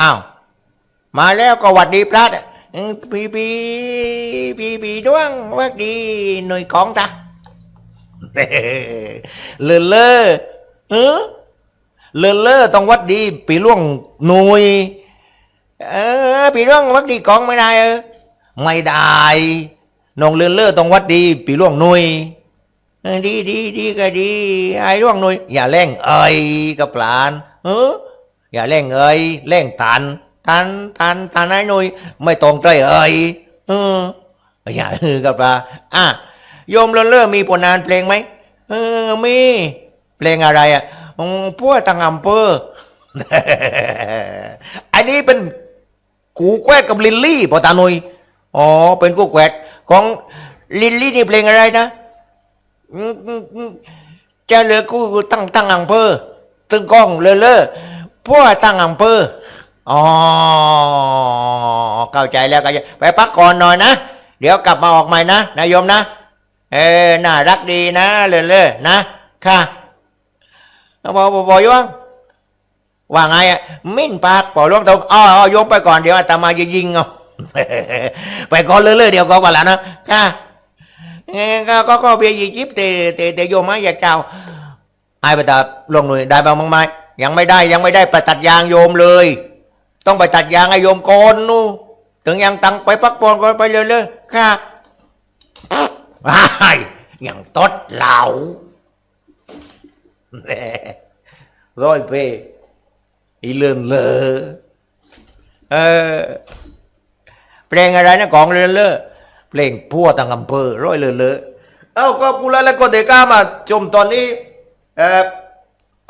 อ้าว มาแล้วก็หวัดดีพระปีปีปีปีด้วงวัดดีหน่วยของตาเลอเลอเออเลอเลอต้องวัดดี ปีล่วงหน่วยเออปีล่วงวัดดีของไม่ได้เออไม่ได้น้องเลอเลอต้องวัดดี ปีล่วงหน่วยดีดีดีก็ดีไอ้ล่วงหน่วยอย่าแร่งเอ่ยกับหลาน เออ อย่าเร่งเอ่ยเร่งตันตันตันตันไอ้หนุ่ยไม่ตรงใจเอ่ยเอออย่าฮือกับปลาอะโยมเลื่อมีผลงานเพลงไหมเออมีเพลงอะไรอะอพวกตังอำเภออันนี้เป็นกูแควดกับลิลลี่ปอตาหนุยอ๋อเป็นกูแควดของลิลลี่นี่เพลงอะไรนะจะเหลือกูตั้งตั้งอำเภอตึงกล้องเลอเลอ พวกตั้งอำเภออ๋อเข้าใจแล้วก็ไปพักก่อนหน่อยนะ เดี๋ยวกลับมาออกใหม่นะนายโยมนะ เออน่ารักดีนะเลอเลอนะค่ะบอกบอกบอยวงว่าไงอะมิ้นปากปล่อยลวงตรงอ๋ออ๋อยกไปก่อนเดี๋ยวอาตมาจะยิงเอาไปก่อนเรื่อยๆเดี๋ยวก็ว่าแล้วนะค่ะเอ้ยก็ก็ก็เบียร์ยิบแต่แต่แต่โยมมาอยากเจ้าไอ้ไปตัดลงหน่อยได้บ้างมั้งไหม ยังไม่ได้ยังไม่ได้ไปตัดยางโยมเลย ต้องไปตัดยางให้โยมก่อนนู่ถึงยังตังไปพักผ่อนก่อนไปเลยเลยๆค่ะว้ายยังตดเหล่าแหม่ร้อยเปอีเลื่อนเลอเออเพลงอะไรนะของเลื่อนเลอเพลงพัวตังอำเภอร้อยเลื่อนเลอเอ้าก็กูแล้วแล้วก็เด็กล้ามาชมตอนนี้เออ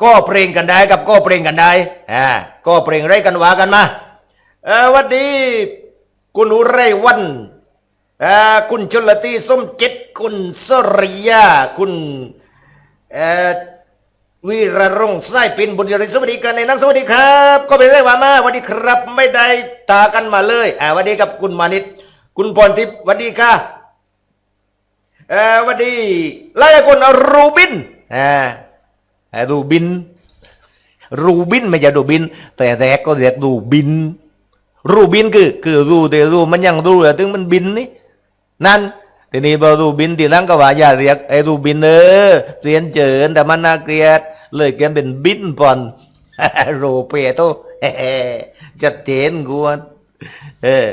ก็เพลงกันได้กับก็เพลงกันได้อ่าก็เพลงไรกันวากันมาเออวันดีคุณอุไรวันอ่าคุณชลตีส้มเจ็ดคุณสริยาคุณเอ่อวีระรงไส้ปินบุญยรินสวัสดีกันในนังสวัสดีครับ ก็เป็นเรื่องว่ามาวัสดีครับไม่ได้ตากันมาเลยอ่าวัสดีกับคุณมานิตคุณพรทิพย์วัสดีค่ะเอ่อวัสดีไล่คนรูบินอ่า รูบิน รูบินไม่ใช่รูบิน แต่แรกก็เรียกรูบิน รูบินคือคือรูแต่รูมันยังรูแต่ถึงมันบินนี่นั่นทีนี้พอรูบินทีหลังก็ว่าอย่าเรียกไอ้รูบินเออเรียนเจิญแต่มันน่าเกลียดเลยเขียนเป็นบินปอนโรเปโตจัดเจนกวนเออ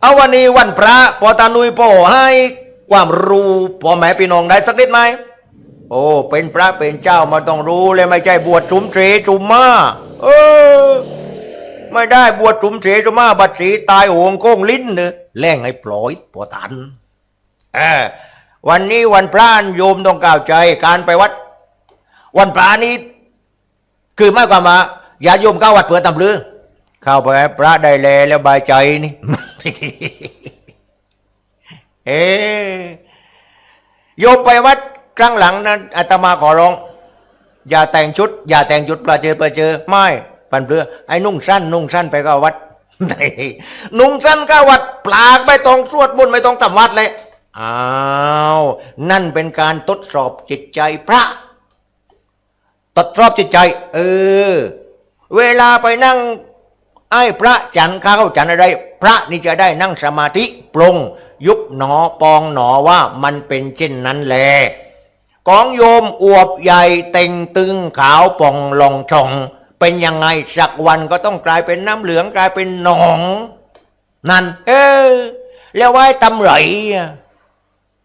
เอาวันนี้วันพระปอตานุยโปให้ความรู้พ่อแม่พี่น้องได้สักนิดไหม โอ้ เป็นพระเป็นเจ้ามาต้องรู้เลยไม่ใช่บวชจุมเสจุมมาเออ ไม่ได้บวชจุมเสจุมมาบัดสีตายโหงโก้งลิ้นเนอะแล่งให้ปล่อยปอตันเออวันนี้วันพระโยมต้องก้าวใจการไปวัด วันพระนี้ คือไม่ความาอย่าโยมเข้าวัดเพื่อตำลือเข้าไปพระได้แลแล้วบายใจนี่เอ๊โยมไปวัด ครั้งหลังนั้นอาตมาขอร้อง อย่าแต่งชุด อย่าแต่งชุดประเจอประเจอ ไม่ปันเพื่อไอ้นุ่งสั้น นุ่งสั้นไปเข้าวัดนุ่งสั้นเข้าวัดปลากไม่ต้องสวดมนต์ไม่ต้องทำวัดเลยอ้าวนั่นเป็นการทดสอบจิตใจพระทดสอบจิตใจ เออ เวลาไปนั่ง ไอ้พระจันทร์ข้าวจันทร์อะไร พระนี่จะได้นั่งสมาธิปรงยุบหนอปองหนอว่ามันเป็นเช่นนั้นแหละ ของโยมอวบใหญ่เต่งตึงขาวป่องลองช่อง เป็นยังไงสักวันก็ต้องกลายเป็นน้ำเหลืองกลายเป็นหนอง นั่น เออ แล้วไว้ตำไหล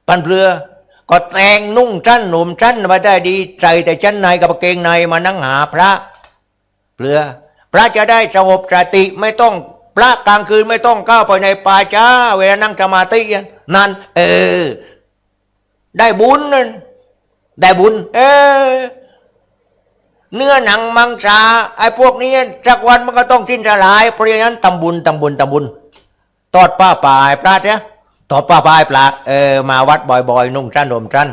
ปันเปลือก็แต่งนุ่งชั้นหนุ่มชั้นมาได้ดีใส่แต่ชั้นในกับเกงในมานั่งหาพระเปลือ พระจะได้สงบสติไม่ต้องพระกลางคืนไม่ต้องเข้าวไปในป่าช้าเวลานั่งสมาธินั่นเออ ได้บุญนั่น ได้บุญ เออ เนื้อหนังมังสาไอ้พวกนี้สักวันมันก็ต้องทิ้นสลาย เพราะฉะนั้นตำบุญตำบุญตำบุญ ตอดป้าป่าไอ้พระเนี่ยตอดป้าป่ายปลาเออ มาวัดบ่อยๆ นุ่งสั้นห่มสั้น